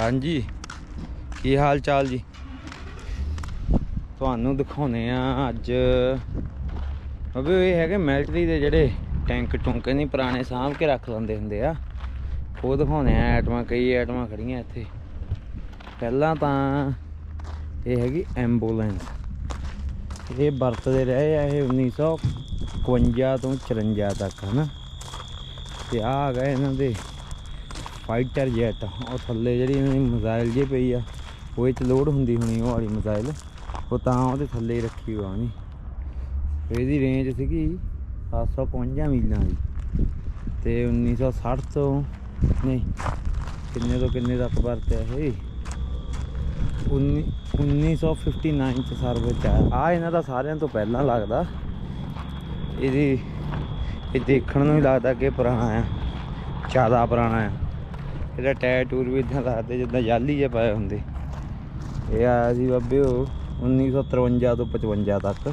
ਹਾਂਜੀ, ਕੀ ਹਾਲ ਚਾਲ ਜੀ? ਤੁਹਾਨੂੰ ਦਿਖਾਉਨੇ ਆ ਅੱਜ। ਅਬੇ ਇਹ ਹੈਗੇ ਮਿਲਟਰੀ ਦੇ ਜਿਹੜੇ ਟੈਂਕ ਟੁੰਕੇ ਨਹੀਂ, ਪੁਰਾਣੇ ਸਾਂਭ ਕੇ ਰੱਖ ਲੈਂਦੇ ਹੁੰਦੇ ਆ। ਉਹ ਦਿਖਾਉਨੇ ਆ ਐਟਮਾਂ, ਕਈ ਐਟਮਾਂ ਖੜੀਆਂ ਇੱਥੇ। ਪਹਿਲਾਂ ਤਾਂ ਇਹ ਹੈਗੀ ਐਂਬੂਲੈਂਸ ਇਹ ਵਰਤਦੇ ਰਹੇ ਆ ਇਹ 1951 ਤੋਂ 54 ਤੱਕ, ਹਨਾ? ਤੇ ਆ ਆ ਗਏ ਇਹਨਾਂ ਦੇ ਫਾਈਟਰ ਜੈਟ ਉਹ ਥੱਲੇ ਜਿਹੜੀ ਇਹਨਾਂ ਦੀ ਮਿਜ਼ਾਈਲ ਜੇ ਪਈ ਆ, ਉਹ ਇਹ ਚ ਲੋਡ ਹੁੰਦੀ ਹੋਣੀ ਉਹ ਵਾਲੀ ਮਿਜ਼ਾਈਲ ਉਹ ਤਾਂ ਉਹਦੇ ਥੱਲੇ ਹੀ ਰੱਖੀ ਹੋਆ ਨਹੀਂ ਇਹਦੀ ਰੇਂਜ ਸੀਗੀ 751 ਮੀਲਾਂ ਦੀ। ਤੇ 1960 ਤੋਂ ਨਹੀਂ, ਕਿੰਨੇ ਤੋਂ ਕਿੰਨੇ ਤੱਕ ਵਰਤਿਆ ਇਹ? 19 1959 ਚ ਸਰਵਿਸ ਆ। ਆ ਇਹਨਾਂ ਦਾ ਸਾਰਿਆਂ ਤੋਂ ਪਹਿਲਾਂ ਲੱਗਦਾ। ਇਹਦੀ, ਇਹ ਦੇਖਣ ਨੂੰ ਹੀ ਲੱਗਦਾ ਕਿ ਪੁਰਾਣਾ ਆ, ਜ਼ਿਆਦਾ ਪੁਰਾਣਾ ਆ। ਇਹਦਾ ਟਾਇਰ ਟੂਰ ਵੀ ਇਦਾਂ ਲੱਗਦੇ ਜਿੱਦਾਂ ਜਾਲੀ ਜਿਹੇ ਪਏ ਹੁੰਦੇ। ਇਹ ਆਇਆ ਸੀ ਬਾਬੇ ਉਹ 1953 ਤੋਂ 55 ਤੱਕ।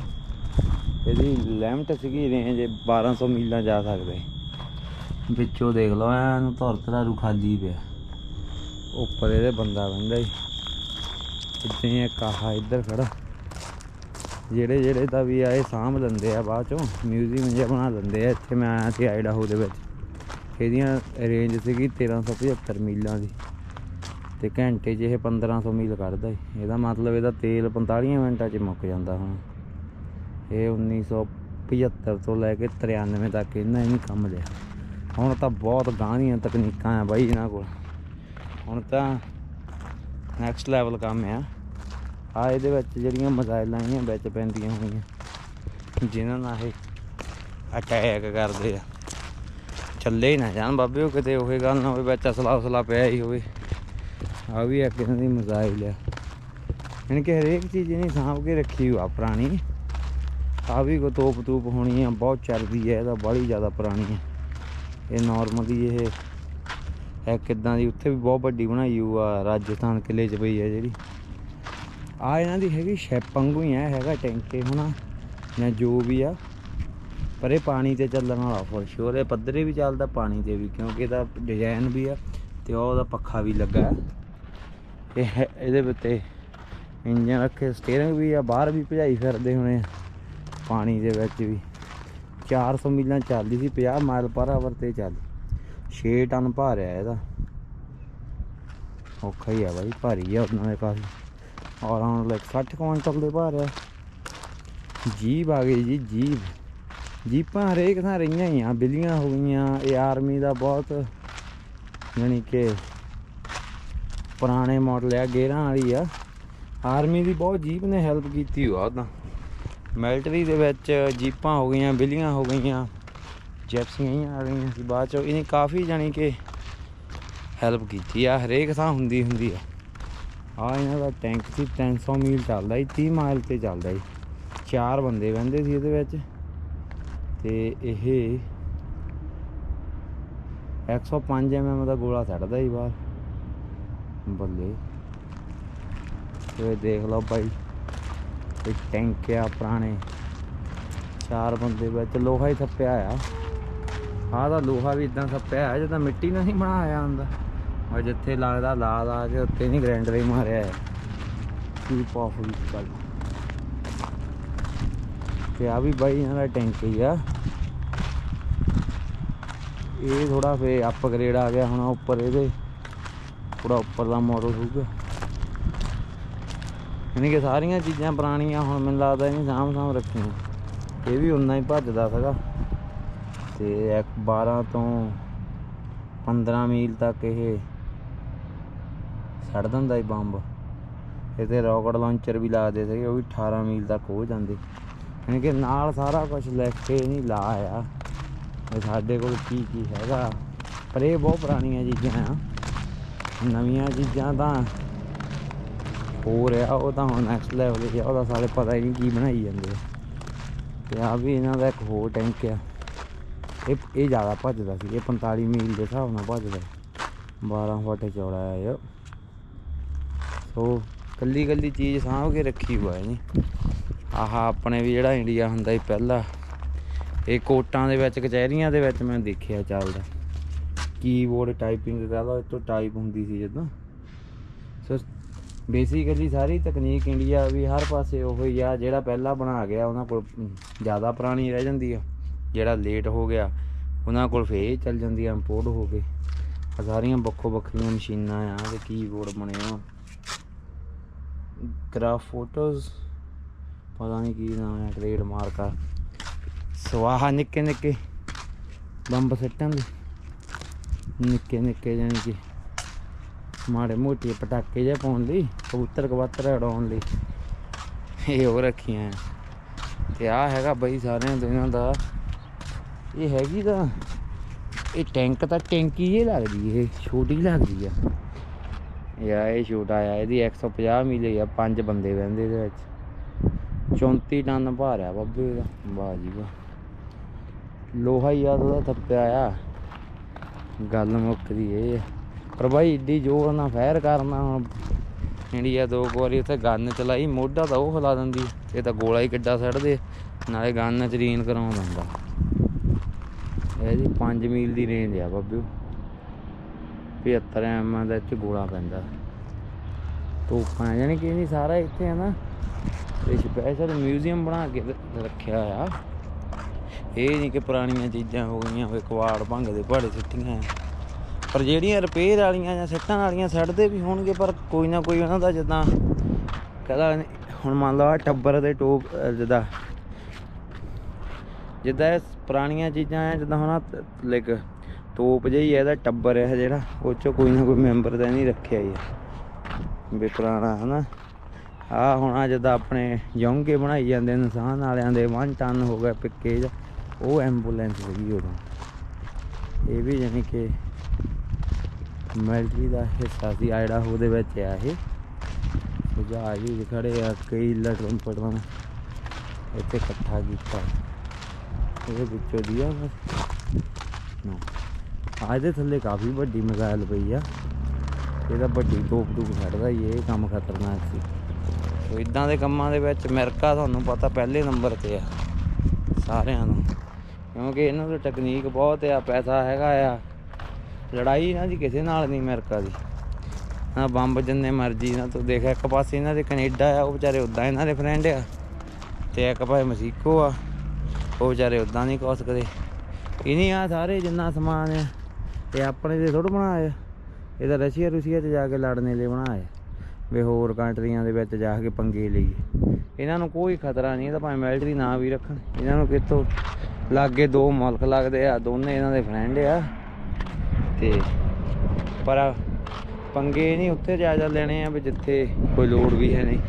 ਇਹਦੀ ਲਿਮਟ ਸੀਗੀ ਰੇਂਜ 1200 ਮੀਲਾਂ ਜਾ ਸਕਦੇ। ਵਿੱਚੋਂ ਦੇਖ ਲਓ ਐਨ ਧੁਰ ਧਰਾਰੂ ਖਾਲੀ ਪਿਆ। ਉੱਪਰ ਇਹਦੇ ਬੰਦਾ ਬੰਦਾ ਹੀ ਇੱਥੇ ਇੱਕ ਆਹ ਇੱਧਰ ਖੜਾ। ਜਿਹੜੇ ਜਿਹੜੇ ਤਾਂ ਵੀ ਆਏ ਸਾਂਭ ਲੈਂਦੇ ਆ ਬਾਅਦ ਚੋਂ। ਮਿਊਜ਼ੀਅਮ ਜਿਹਾ ਬਣਾ ਲੈਂਦੇ ਆ। ਇੱਥੇ ਮੈਂ ਆਇਆ ਸੀ ਆਈਡਾਹੋ ਦੇ ਵਿੱਚ। ਇਹਦੀਆਂ ਰੇਂਜ ਸੀਗੀ 1375 ਮੀਲਾਂ ਦੀ ਤੇ ਘੰਟੇ 'ਚ ਇਹ 1500 ਮੀਲ ਕੱਢਦਾ ਏ। ਇਹਦਾ ਮਤਲਬ ਇਹਦਾ ਤੇਲ 45 ਮਿੰਟਾਂ 'ਚ ਮੁੱਕ ਜਾਂਦਾ ਹੁਣ। ਇਹ 1975 ਤੋਂ ਲੈ ਕੇ 93 ਤੱਕ ਇਹਨਾਂ ਹੀ ਕੰਮ ਲਿਆ। ਹੁਣ ਤਾਂ ਬਹੁਤ ਗਾਂਹੀਆਂ ਤਕਨੀਕਾਂ ਆ ਬਾਈ ਇਹਨਾਂ ਕੋਲ। ਹੁਣ ਤਾਂ ਨੈਕਸਟ ਲੈਵਲ ਕੰਮ ਆ। ਆ ਇਹਦੇ ਵਿੱਚ ਜਿਹੜੀਆਂ ਮਜ਼ਾਈਲਾਂ ਆਈਆਂ ਵਿੱਚ ਪੈਂਦੀਆਂ ਹੋਈਆਂ। ਜਿਨ੍ਹਾਂ ਨਾਲ ਇਹ ਅਟੈਕ ਕਰਦੇ ਆ। ਚੱਲੇ ਹੀ ਨਾ ਜਾਣ ਬਾਬੇ, ਉਹ ਕਿਤੇ ਉਹੇ ਗੱਲ ਨਾ ਹੋਵੇ, ਵਿੱਚ ਅਸਲਾ ਉਸਲਾ ਪਿਆ ਹੀ ਹੋਵੇ। ਆ ਵੀ ਇੱਕ ਇਹਨਾਂ ਦੀ ਮਜ਼ਾਇਲ ਆ ਯਾਨੀ ਕਿ ਹਰੇਕ ਚੀਜ਼ ਇਹਨੇ ਸਾਂਭ ਕੇ ਰੱਖੀ ਹੋਆ ਪੁਰਾਣੀ। ਆ ਵੀ ਕੋ ਤੋਪ ਤੂਪ ਹੋਣੀ ਆ, ਬਹੁਤ ਚੱਲਦੀ ਹੈ ਇਹਦਾ ਬੜੀ ਜ਼ਿਆਦਾ ਪੁਰਾਣੀ ਹੈ ਇਹ ਨਾਰਮਲੀ ਇਹ ਹੈ ਕਿਦਾਂ ਦੀ, ਉੱਥੇ ਵੀ ਬਹੁਤ ਵੱਡੀ ਬਣਾਈ ਹੋਈ ਆ, ਰਾਜਸਥਾਨ ਕਿਲੇ 'ਚ ਪਈ ਆ ਜਿਹੜੀ। ਆ ਇਹਨਾਂ ਦੀ ਹੈਗੀ ਸ਼ੈਪ ਹੀ ਆ, ਹੈਗਾ ਟੈਂਕੇ ਹੋਣਾ, ਜਾਂ ਜੋ ਵੀ ਆ। ਪਰ ਇਹ ਪਾਣੀ ਤੇ ਚੱਲਣ ਵਾਲਾ ਫੁੱਲ ਸ਼ੋਰ ਇਹ ਪੱਧਰੇ ਵੀ ਚੱਲਦਾ, ਪਾਣੀ ਤੇ ਵੀ, ਕਿਉਂਕਿ ਇਹਦਾ ਡਿਜ਼ਾਈਨ ਵੀ ਆ ਤੇ ਉਹਦਾ ਪੱਖਾ ਵੀ ਲੱਗਾ ਹੈ। ਇਹ ਇਹਦੇ ਉੱਤੇ ਇੰਜਨ ਰੱਖੇ ਸਟੀਅਰਿੰਗ ਵੀ ਆ, ਬਾਹਰ ਵੀ ਭਜਾਈ ਫਿਰਦੇ ਹੋਣੇ ਪਾਣੀ ਦੇ ਵਿੱਚ ਵੀ। 400 ਮੀਲਾਂ ਚੱਲਦੀ ਸੀ 50 ਮਾਈਲ ਪਰ ਆਵਰ ਤੇ ਚੱਲ। 6 ਟਨ ਭਾਰਿਆ ਇਹਦਾ। ਔਖਾ ਹੀ ਆ ਬਾਈ, ਭਾਰੀ ਆ ਉਹਨਾਂ ਦੇ ਕਾਫੀ। ਅਰਾਊਂਡ ਲਾਈਕ 60 ਕੁਇੰਟਲ ਦੇ ਭਾਰਿਆ ਜੀਪ ਆ ਗਈ ਜੀ ਜੀਪ ਜੀਪਾਂ ਹਰੇਕ ਥਾਂ ਰਹੀਆਂ ਹੀ ਆ, ਬਿੱਲੀਆਂ ਹੋ ਗਈਆਂ, ਇਹ ਆਰਮੀ ਦਾ ਬਹੁਤ ਯਾਨੀ ਕਿ ਪੁਰਾਣੇ ਮਾਡਲ ਆ ਗੇਅਰਾਂ ਵਾਲੀ ਆ। ਆਰਮੀ ਦੀ ਬਹੁਤ ਜੀਪ ਨੇ ਹੈਲਪ ਕੀਤੀ ਹੋਆ ਤਾਂ ਮਿਲਟਰੀ ਦੇ ਵਿੱਚ ਜੀਪਾਂ ਹੋ ਗਈਆਂ, ਬਿੱਲੀਆਂ ਹੋ ਗਈਆਂ ਜੈਪਸੀਆਂ ਹੀ ਆ ਗਈਆਂ ਸੀ, ਬਾਅਦ ਚੋਂ ਇਹਨੇ ਕਾਫੀ ਜਾਣੀ ਕਿ ਹੈਲਪ ਕੀਤੀ ਆ, ਹਰੇਕ ਥਾਂ ਹੁੰਦੀ ਹੁੰਦੀ ਆ। ਆ ਇਹਨਾਂ ਦਾ ਟੈਂਕ ਸੀ 300 ਮੀਲ ਚੱਲਦਾ ਸੀ 30 ਮਾਈਲ ਤੇ ਚੱਲਦਾ ਸੀ। ਚਾਰ ਬੰਦੇ ਬਹਿੰਦੇ ਸੀ ਇਹਦੇ ਵਿੱਚ। ਤੇ ਇਹ 105 ਐਮਐਮ ਦਾ ਗੋਲਾ ਛੱਡਦਾ ਸੀ ਬਾਹਰ। ਬੱਲੇ। ਤੇ ਦੇਖ ਲਓ ਭਾਈ ਇਹ ਟੈਂਕ ਆ ਪੁਰਾਣੇ। ਚਾਰ ਬੰਦੇ ਵਿੱਚ ਲੋਹਾ ਹੀ ਥੱਪਿਆ ਆ। ਆਹ ਦਾ ਲੋਹਾ ਵੀ ਇਦਾਂ ਥੱਪਿਆ ਆ, ਜਿੱਦਾਂ ਮਿੱਟੀ ਨਾਲ ਨਹੀਂ ਬਣਾਇਆ ਹੁੰਦਾ। ਔਰ ਜਿੱਥੇ ਲੱਗਦਾ ਲਾ ਲਾ ਕੇ ਉੱਤੇ ਨਹੀਂ ਗ੍ਰੈਂਡਰ ਹੀ ਮਾਰਿਆ ਹੈ ਕੀ ਪਾਵਰਫੁਲ ਗੱਲ। ਤੇ ਆ ਵੀ ਬਾਈ ਇਹਨਾਂ ਦਾ ਟੈਂਕ ਹੀ ਆ। ਇਹ ਥੋੜਾ ਫੇ ਅਪਗ੍ਰੇਡ ਆ ਗਿਆ ਹੁਣ ਉੱਪਰ ਇਹਦੇ। ਥੋੜਾ ਉੱਪਰ ਦਾ ਮਾਡਲ ਹੋਊਗਾ। ਯਾਨੀ ਕਿ ਸਾਰੀਆਂ ਚੀਜ਼ਾਂ ਪੁਰਾਣੀਆਂ ਹੁਣ ਮੈਨੂੰ ਲੱਗਦਾ ਇਹਨੇ ਸਾਂਭ ਸਾਂਭ ਰੱਖੀਆਂ। ਇਹ ਵੀ ਉਨਾ ਹੀ ਭੱਜਦਾ ਸੀਗਾ। ਤੇ ਇੱਕ 12 ਤੋਂ 15 ਮੀਲ ਤੱਕ ਇਹ ਛੱਡ ਦਿੰਦਾ ਸੀ ਬੰਬ। ਇਹਦੇ ਰਾਕਟ ਲਾਂਚਰ ਵੀ ਲਾਦੇ ਸੀਗੇ, ਉਹ ਵੀ 18 ਮੀਲ ਤੱਕ ਹੋ ਜਾਂਦੇ। ਯਾਨੀ ਕਿ ਨਾਲ ਸਾਰਾ ਕੁਝ ਲਿਖ ਕੇ ਨਹੀਂ ਲਾਇਆ। ਇਹ ਸਾਡੇ ਕੋਲ ਕੀ ਕੀ ਹੈਗਾ। ਪਰ ਇਹ ਬਹੁਤ ਪੁਰਾਣੀਆਂ ਚੀਜ਼ਾਂ ਆ। ਨਵੀਆਂ ਚੀਜ਼ਾਂ ਤਾਂ ਹੋ ਰਿਹਾ, ਉਹ ਤਾਂ ਹੁਣ ਨੈਕਸਟ ਲੈਵਲ ਤੇ ਆ, ਉਹਦਾ ਸਾਰੇ ਪਤਾ ਹੀ ਨਹੀਂ ਕੀ ਬਣਾਈ ਜਾਂਦੇ ਆ। ਤੇ ਆ ਵੀ ਇਹਨਾਂ ਦਾ ਇੱਕ ਹੋਰ ਟੈਂਕ ਆ। ਇਹ ਇਹ ਜ਼ਿਆਦਾ ਭੱਜਦਾ ਸੀ, ਇਹ 45 ਮੀਲ ਦੇ ਹਿਸਾਬ ਨਾਲ ਭੱਜਦਾ। 12 ਫੁੱਟ ਚੌੜਾ ਆ ਇਹ। ਸੋ ਕੱਲੀ ਕੱਲੀ ਚੀਜ਼ ਸਾਂਭ ਕੇ ਰੱਖੀ ਹੋਇਆ ਹੈ ਆਹ ਆਪਣੇ ਵੀ ਜਿਹੜਾ ਇੰਡੀਆ ਹੁੰਦਾ ਸੀ ਪਹਿਲਾਂ, ਇਹ ਕੋਟਾਂ ਦੇ ਵਿੱਚ, ਕਚਹਿਰੀਆਂ ਦੇ ਵਿੱਚ ਮੈਂ ਦੇਖਿਆ ਚੱਲਦਾ। ਕੀਬੋਰਡ ਟਾਈਪਿੰਗ ਕਰਦਾ ਇਹ ਤੋਂ ਟਾਈਪ ਹੁੰਦੀ ਸੀ ਜਦੋਂ। ਸੋ ਬੇਸਿਕਲੀ ਸਾਰੀ ਤਕਨੀਕ ਇੰਡੀਆ ਵੀ ਹਰ ਪਾਸੇ ਉਹ ਹੀ ਆ, ਜਿਹੜਾ ਪਹਿਲਾਂ ਬਣਾ ਗਿਆ, ਉਹਨਾਂ ਕੋਲ ਜ਼ਿਆਦਾ ਪੁਰਾਣੀ ਰਹਿ ਜਾਂਦੀ ਆ। ਜਿਹੜਾ ਲੇਟ ਹੋ ਗਿਆ, ਉਹਨਾਂ ਕੋਲ ਫੇਰ ਚੱਲ ਜਾਂਦੀ ਆ ਇੰਪੋਰਟ ਹੋ ਕੇ। ਸਾਰੀਆਂ ਵੱਖੋ ਵੱਖਰੀਆਂ ਮਸ਼ੀਨਾਂ ਆ, ਤੇ ਕੀਬੋਰਡ ਬਣੇ ਆ। ਗ੍ਰਾਫ ਫੋਟੋਜ਼ ਪਤਾ ਨਹੀਂ ਕੀ ਨਾਮ ਹੈ ਟ੍ਰੇਡ ਮਾਰਕ ਆ। ਸਵਾਹ ਨਿੱਕੇ ਨਿੱਕੇ ਬੰਬ ਸੱਟਾਂ ਦੇ। ਨਿੱਕੇ ਨਿੱਕੇ ਜਾਨੀ ਕਿ ਮਾੜੇ ਮੋਟੇ ਪਟਾਕੇ ਜਿਹਾ ਪਾਉਣ ਲਈ, ਕਬੂਤਰ ਕਬੂਤਰ ਉਡਾਉਣ ਲਈ। ਇਹ ਹੋ ਰੱਖੀਆਂ ਆ। ਤੇ ਆ ਹੈਗਾ ਬਈ ਸਾਰਿਆਂ ਤੋਂ ਇਹਨਾਂ ਦਾ। ਇਹ ਹੈਗੀ ਤਾਂ, ਇਹ ਟੈਂਕ ਤਾਂ ਟੈਂਕੀ ਇਹ ਲੱਗਦੀ ਇਹ, ਛੋਟੀ ਲੱਗਦੀ ਆ। ਯਾ ਇਹ ਛੋਟਾ ਆ, ਇਹਦੀ 150 ਮਿਲੀ ਆ, ਪੰਜ ਬੰਦੇ ਬਹਿੰਦੇ ਇਹਦੇ ਵਿੱਚ। 34 ਟਨ ਭਾਰ ਆ ਬੱਬੇ ਇਹਦਾ ਵਾਹ ਜੀ ਵਾਹ। ਲੋਹਾ ਹੀ ਆ ਉਹਦਾ ਥੱਪਿਆ ਆ। ਗੱਲ ਮੁੱਕਦੀ ਇਹ। ਆ। ਪਰ ਬਾਈ ਏਡੀ ਜ਼ੋਰ ਨਾਲ ਫਾਇਰ ਕਰਨਾ ਹੁਣ। ਇੰਡੀਆ ਦੋ ਵਾਰੀ ਉੱਥੇ ਗਨ ਚਲਾਈ, ਮੋਢਾ ਤਾਂ ਉਹ ਹਿਲਾ ਦਿੰਦੀ। ਇਹ ਤਾਂ ਗੋਲਾ ਹੀ ਕਿੱਡਾ ਸੜਦੇ, ਨਾਲੇ ਗੰਨ ਚ ਰੀਨ ਕਰਾਉਣ ਦਿੰਦਾ ਇਹ ਜੀ 5 ਮੀਲ ਦੀ ਰੇਂਜ ਆ ਬੱਬਿਓ 75 ਐਮ ਦਾ ਇੱਥੇ ਗੋਲਾ ਪੈਂਦਾ। ਤੋਪਾਂ ਯਾਨੀ ਕਿ ਨਹੀਂ ਸਾਰਾ ਇੱਥੇ ਹੈ ਨਾ ਤੇ ਸਪੈਸ਼ਲ ਮਿਊਜ਼ੀਅਮ ਬਣਾ ਕੇ ਰੱਖਿਆ ਆ। ਇਹ ਨਹੀਂ ਕਿ ਪੁਰਾਣੀਆਂ ਚੀਜ਼ਾਂ ਹੋ ਗਈਆਂ ਹੋਏ ਕਵਾੜ ਭੰਗ ਦੇ ਪਹਾੜੇ ਸਿੱਟੀਆਂ ਪਰ ਜਿਹੜੀਆਂ ਰਿਪੇਅਰ ਵਾਲੀਆਂ ਜਾਂ ਸਿੱਟਾਂ ਵਾਲੀਆਂ ਸੱਟਦੇ ਵੀ ਹੋਣਗੇ, ਪਰ ਕੋਈ ਨਾ ਕੋਈ ਉਹਨਾਂ ਦਾ ਜਿੱਦਾਂ ਕਹਦਾ ਹੁਣ ਮੰਨ ਲਓ ਟੱਬਰ ਦੇ ਟੋਪ ਜਿੱਦਾਂ ਜਿੱਦਾਂ ਇਹ ਪੁਰਾਣੀਆਂ ਚੀਜ਼ਾਂ ਆ, ਜਿੱਦਾਂ ਹੁਣ ਲਾਈਕ ਟੋਪ ਜਿਹੀ ਹੈ ਇਹਦਾ ਟੱਬਰ ਹੈ ਜਿਹੜਾ, ਉਹ ਚੋਂ ਕੋਈ ਨਾ ਕੋਈ ਮੈਂਬਰ ਤਾਂ ਨਹੀਂ ਰੱਖਿਆ ਹੀ ਆ। ਵੀ ਪੁਰਾਣਾ, ਹਨਾ? ਆ ਹੁਣ ਆ ਜਿੱਦਾਂ ਆਪਣੇ ਯੋਂਗੇ ਬਣਾਈ ਜਾਂਦੇ ਇਨਸਾਨ ਵਾਲਿਆਂ ਦੇ 1 ਟਨ ਹੋ ਗਿਆ ਪਿੱਕੇਜ ਉਹ ਐਂਬੂਲੈਂਸ ਸੀਗੀ ਉਦੋਂ। ਇਹ ਵੀ ਯਾਨੀ ਕਿ ਮਿਲਟਰੀ ਦਾ ਹਿੱਸਾ ਸੀ ਆਇਡਾ ਉਹਦੇ ਵਿੱਚ ਆ ਇਹ। ਜਹਾਜ਼ ਵੀ ਖੜੇ ਆ, ਕਈ ਲਟਰਮ ਪਟਰਮ ਇੱਥੇ ਇਕੱਠਾ ਕੀਤਾ। ਇਹਦੇ ਵਿੱਚੋਂ ਦੀ ਆ ਨੋ ਆ ਇਹਦੇ ਥੱਲੇ ਕਾਫੀ ਵੱਡੀ ਮਿਜ਼ਾਈਲ ਪਈ ਆ। ਇਹਦਾ ਵੱਡੀ ਤੋਪ ਟੂਪ ਛੱਡਦਾ ਹੀ ਇਹ ਕੰਮ ਖਤਰਨਾਕ ਸੀ। ਸੋ ਇਦਾਂ ਦੇ ਕੰਮਾਂ ਦੇ ਵਿੱਚ ਅਮਰੀਕਾ ਤੁਹਾਨੂੰ ਪਤਾ ਪਹਿਲੇ ਨੰਬਰ ਤੇ ਆ, ਸਾਰਿਆਂ ਨੂੰ। ਕਿਉਂਕਿ ਇਹਨਾਂ ਦੀ ਟੈਕਨੀਕ ਬਹੁਤ ਆ, ਪੈਸਾ ਹੈਗਾ ਆ। ਲੜਾਈ ਇਹਨਾਂ ਦੀ ਕਿਸੇ ਨਾਲ ਨਹੀਂ ਅਮਰੀਕਾ ਦੀ। ਨਾ ਬੰਬ ਜਿੰਨੇ ਮਰਜ਼ੀ, ਨਾ ਤੂੰ ਦੇਖ, ਇੱਕ ਪਾਸੇ ਇਹਨਾਂ ਦੇ ਕੈਨੇਡਾ ਆ, ਉਹ ਵਿਚਾਰੇ ਉਦਾਂ ਇਹਨਾਂ ਦੇ ਫਰੈਂਡ ਆ, ਤੇ ਇੱਕ ਪਾਸੇ ਮਸੀਕੋ ਆ, ਉਹ ਵਿਚਾਰੇ ਉਦਾਂ ਨਹੀਂ ਕੁਛ ਸਕਦੇ ਇਹ ਨਹੀਂ ਆ ਸਾਰੇ ਜਿੰਨਾ ਸਮਾਨ ਆ, ਇਹ ਆਪਣੇ ਦੇ ਥੋੜਾ ਬਣਾਇਆ। ਇਹ ਤਾਂ ਰਸ਼ੀਆ ਰੁਸ਼ੀਆ 'ਚ ਜਾ ਕੇ ਲੜਨੇ ਲਈ ਬਣਾਇਆ। ਵੀ ਹੋਰ ਕੰਟਰੀਆਂ ਦੇ ਵਿੱਚ ਜਾ ਕੇ ਪੰਗੇ ਲਈਏ। ਇਹਨਾਂ ਨੂੰ ਕੋਈ ਖਤਰਾ ਨਹੀਂ, ਇਹ ਤਾਂ ਭਾਵੇਂ ਮਿਲਟਰੀ ਨਾ ਵੀ ਰੱਖਣ। ਇਹਨਾਂ ਨੂੰ ਕਿਤੋਂ ਲਾਗੇ ਦੋ ਮੁਲਕ ਲੱਗਦੇ ਆ, ਦੋਨੇ ਇਹਨਾਂ ਦੇ ਫਰੈਂਡ ਆ। ਤੇ ਪਰ ਪੰਗੇ ਨਹੀਂ, ਉੱਥੇ ਜਾ ਜਾ ਲੈਣੇ ਆ ਵੀ ਜਿੱਥੇ ਕੋਈ ਲੋੜ ਵੀ ਹੈ ਨਹੀਂ।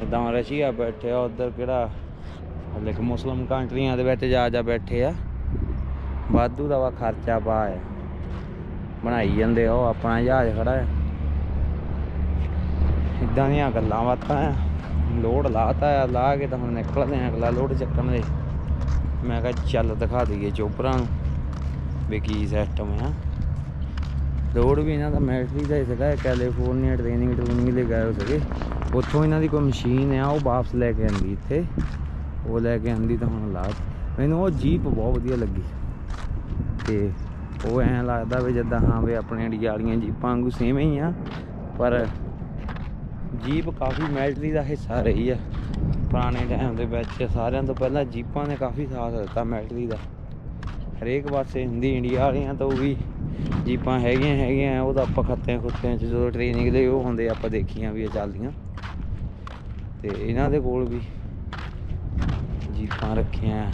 ਜਿੱਦਾਂ ਰਸ਼ੀਆ ਬੈਠੇ ਆ ਉਧਰ ਕਿਹੜਾ, ਹਲੇ ਕਿ ਮੁਸਲਮ ਕੰਟਰੀਆਂ ਦੇ ਵਿੱਚ ਜਾ ਜਾ ਬੈਠੇ ਆ। ਵਾਧੂ ਦਾ ਵਾ ਖਰਚਾ ਪਾ ਆ ਬਣਾਈ ਜਾਂਦੇ ਆ, ਉਹ ਆਪਣਾ ਜਹਾਜ਼ ਖੜਾ ਆ। ਇਦਾਂ ਦੀਆਂ ਗੱਲਾਂ ਬਾਤਾਂ ਆ। ਲੋਡ ਲਾਤਾ ਆ, ਲਾ ਕੇ ਤਾਂ ਹੁਣ ਨਿਕਲਦੇ ਆ ਅਗਲਾ ਲੋਡ ਚੱਕਣ ਦੇ। ਮੈਂ ਕਿਹਾ ਚੱਲ ਦਿਖਾ ਦਈਏ ਚੋਪਰਾਂ ਨੂੰ ਵੀ ਕੀ ਸਿਸਟਮ ਆ। ਲੋਡ ਵੀ ਇਹਨਾਂ ਦਾ ਮਿਲਟਰੀ ਦਾ ਸੀਗਾ ਕੈਲੀਫੋਰਨੀਆ ਟ੍ਰੇਨਿੰਗ ਟ੍ਰੇਨਿੰਗ ਲਈ ਗਏ ਹੋ ਸੀਗੇ। ਉੱਥੋਂ ਇਹਨਾਂ ਦੀ ਕੋਈ ਮਸ਼ੀਨ ਆ, ਉਹ ਵਾਪਸ ਲੈ ਕੇ ਆਂਦੀ ਇੱਥੇ। ਉਹ ਲੈ ਕੇ ਆਂਦੀ ਤਾਂ ਹੁਣ ਲਾ। ਮੈਨੂੰ ਉਹ ਜੀਪ ਬਹੁਤ ਵਧੀਆ ਲੱਗੀ। ਤੇ ਉਹ ਐਂ ਲੱਗਦਾ ਵੀ ਜਿੱਦਾਂ ਹਾਂ ਵੀ ਆਪਣੇ ਇੰਡੀਆ ਵਾਲੀਆਂ ਜੀਪਾਂ ਵਾਂਗੂ ਸੇਮ ਹੀ ਆ, ਪਰ ਜੀਪ ਕਾਫੀ ਮਿਲਟਰੀ ਦਾ ਹਿੱਸਾ ਰਹੀ ਆ। ਪੁਰਾਣੇ ਟਾਈਮ ਦੇ ਵਿੱਚ ਸਾਰਿਆਂ ਤੋਂ ਪਹਿਲਾਂ ਜੀਪਾਂ ਨੇ ਕਾਫੀ ਸਾਥ ਦਿੱਤਾ ਮਿਲਟਰੀ ਦਾ। ਹਰੇਕ ਪਾਸੇ ਹੁੰਦੀ, ਇੰਡੀਆ ਵਾਲਿਆਂ ਤੋਂ ਵੀ ਜੀਪਾਂ ਹੈਗੀਆਂ ਹੈਗੀਆਂ ਉਹ ਤਾਂ ਆਪਾਂ ਖੱਤੇ ਖੁੱਤਿਆਂ 'ਚ ਜਦੋਂ ਟ੍ਰੇਨਿੰਗ ਦੇ ਉਹ ਹੁੰਦੇ ਆਪਾਂ ਦੇਖੀਆਂ ਵੀ ਇਹ ਚੱਲਦੀਆਂ। ਤੇ ਇਹਨਾਂ ਦੇ ਕੋਲ ਵੀ ਜੀਪਾਂ ਰੱਖੀਆਂ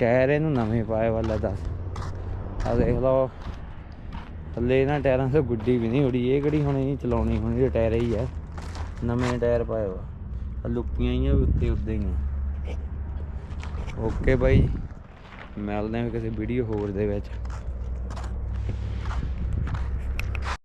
ਟਾਇਰ ਇਹਨੂੰ ਨਵੇਂ ਪਾਏ ਵਾਲਾ ਦੱਸ। ਆ ਦੇਖ ਲਓ। ਥੱਲੇ ਇਹਨਾਂ ਟਾਇਰਾਂ ਤੋਂ ਗੁੱਡੀ ਵੀ ਨਹੀਂ ਉੜੀ, ਇਹ ਕਿਹੜੀ ਹੁਣ ਇਹ ਚਲਾਉਣੀ, ਹੁਣ ਇਹ ਟਾਇਰ ਹੀ ਆ। ਨਵੇਂ ਟਾਇਰ ਪਾਏ ਵਾ ਆਹ ਲੁੱਕੀਆਂ ਹੀ ਆ ਵੀ ਉੱਤੇ ਉੱਦਾਂ ਹੀ ਆ। ਓਕੇ ਬਾਈ, ਮਿਲਦੇ ਹਾਂ ਕਿਸੇ ਵੀਡੀਓ ਹੋਰ ਦੇ ਵਿੱਚ।